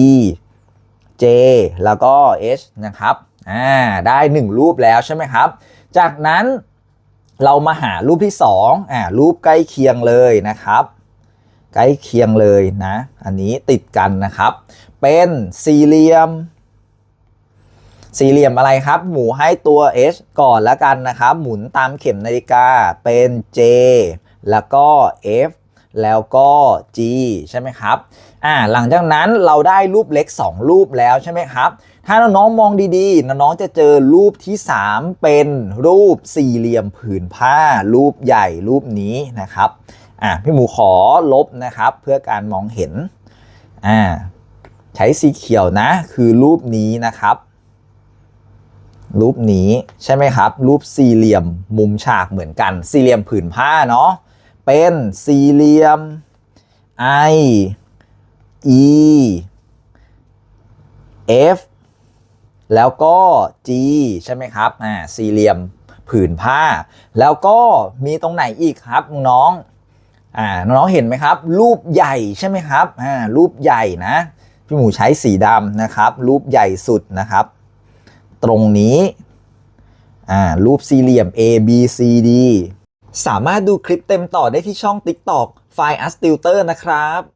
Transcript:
E J แล้วก็ H นะครับอ่าได้ 1 รูปแล้วใช่ไหมครับ จากนั้นเรามาหารูปที่2อ่ารูปใกล้เคียงเลยนะครับ ใกล้เคียงเลยนะ อันนี้ติดกันนะครับ เป็นสี่เหลี่ยม สี่เหลี่ยมอะไรครับ หมูให้ตัว h ก่อนแล้วกันนะครับ หมุนตามเข็มนาฬิกาเป็น j แล้วก็ f แล้วก็ g ใช่ไหมครับอ่าหลังจากนั้นเราได้รูปเล็ก 2 รูปแล้วใช่ไหมครับ ถ้าน้องๆมองดีๆ น้องๆจะเจอรูปที่ 3 เป็นรูปสี่เหลี่ยมผืนผ้า รูปใหญ่รูปนี้นะครับอ่าพี่หมูขอลบนะครับเพื่อการมองเห็นอ่าใช้สีเขียวนะคือรูปนี้นะครับ รูปนี้ใช่ไหมครับ รูปสี่เหลี่ยมมุมฉากเหมือนกัน สี่เหลี่ยมผืนผ้าเนาะ เป็นสี่เหลี่ยม I E F แล้วก็ G ใช่ไหมครับอ่าสี่เหลี่ยมผืนผ้า แล้วก็มีตรงไหนอีกครับน้องอ่าน้องเห็นไหมครับ รูปใหญ่ใช่ไหมครับอ่ารูปใหญ่นะพี่หมูใช้สีดำนะครับ รูปใหญ่สุดนะครับ ตรงนี้อ่ารูปสี่เหลี่ยม A B C D สามารถดูคลิปเต็มต่อได้ที่ช่อง TikTok ไฟ a s t u t o r นะครับ